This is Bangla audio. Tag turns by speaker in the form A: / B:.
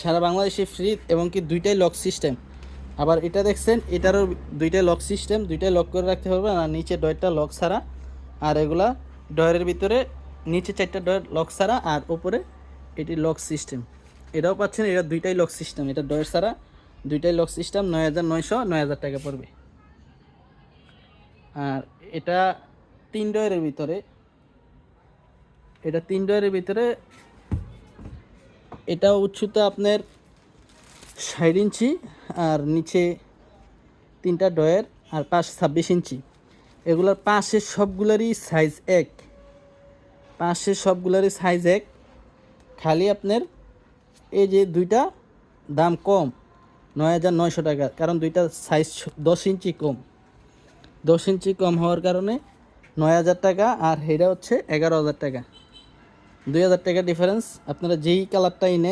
A: সারা বাংলাদেশে ফ্রি এবং কি দুইটাই লক সিস্টেম আবার এটা দেখছেন, এটারও দুইটাই লক সিস্টেম দুইটাই লক করে রাখতে পারবেন আর নিচে ডয়েরটা লক ছাড়া। আর এগুলা ডয়ের ভিতরে নিচে চারটা ডয়ের লক ছাড়া, আর ওপরে এটি লক সিস্টেম এটাও পাচ্ছেন, এটা দুইটাই লক সিস্টেম এটা ডয়ের ছাড়া দুইটাই লক সিস্টেম নয় হাজার নয়শো, নয় হাজার টাকা পড়বে। আর এটা তিন ডয়ের ভিতরে, এটা তিন ডয়ের ভিতরে এটা উচ্চতা আপনার ষাট ইঞ্চি, আর নিচে তিনটা ডয়ের আর পাশ ছাব্বিশ ইঞ্চি। এগুলোর পাশের সবগুলোরই সাইজ এক। পাশের সবগুলারই সাইজ এক। খালি আপনার এই যে দুইটা দাম কম, নয় হাজার নয়শো টাকা, কারণ দুইটা সাইজ দশ ইঞ্চি কম। দশ ইঞ্চি কম হওয়ার কারণে নয় হাজার টাকা, আর এটা হচ্ছে এগারো হাজার টাকা। দুই হাজার টাকা ডিফারেন্স আপনারা যেই কালারটাই নেন